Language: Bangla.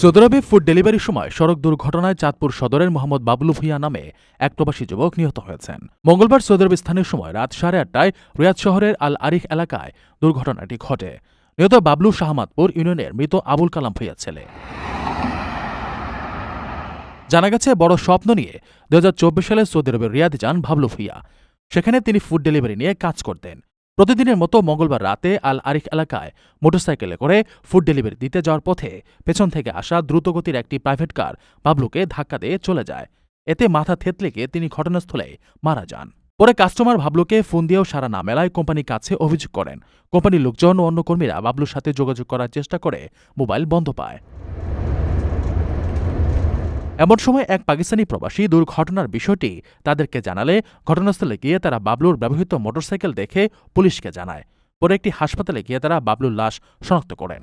সৌদি ফুড ডেলিভারির সময় সড়ক দুর্ঘটনায় চাঁদপুর সদরের মোহাম্মদ বাবলু ভুইয়া নামে এক প্রবাসী যুবক নিহত হয়েছেন। মঙ্গলবার সৌদি স্থানীয় সময় রাত সাড়ে আটটায় রিয়াদ শহরের আল আরিফ এলাকায় দুর্ঘটনাটি ঘটে। নিহত বাবলু শাহমাদপুর ইউনিয়নের মৃত আবুল কালাম ভুইয়া ছেলে। জানা গেছে, বড় স্বপ্ন নিয়ে দু হাজার চব্বিশ সালে সৌদি আরবের রিয়াদ যান ভাবলু ভুইয়া। সেখানে তিনি ফুড ডেলিভারি নিয়ে কাজ করতেন। প্রতিদিনের মতো মঙ্গলবার রাতে আল আরিফ এলাকায় মোটরসাইকেলে করে ফুড ডেলিভারি দিতে যাওয়ার পথে পেছন থেকে আসা দ্রুতগতির একটি প্রাইভেট কার বাবলুকে ধাক্কা দিয়ে চলে যায়। এতে মাথা থেতলে গিয়ে তিনি ঘটনাস্থলে মারা যান। পরে কাস্টমার বাবলুকে ফোন দিয়েও সারা না মেলায় কোম্পানির কাছে অভিযোগ করেন। কোম্পানির লোকজন ও অন্য কর্মীরা বাবলুর সাথে যোগাযোগ করার চেষ্টা করে মোবাইল বন্ধ পায়। এমন সময় এক পাকিস্তানি প্রবাসী দুর্ঘটনার বিষয়টি তাদেরকে জানালে ঘটনাস্থলে গিয়ে তারা বাবলুর ব্যবহৃত মোটরসাইকেল দেখে পুলিশকে জানায়। পরে একটি হাসপাতালে গিয়ে তারা বাবলুর লাশ শনাক্ত করেন।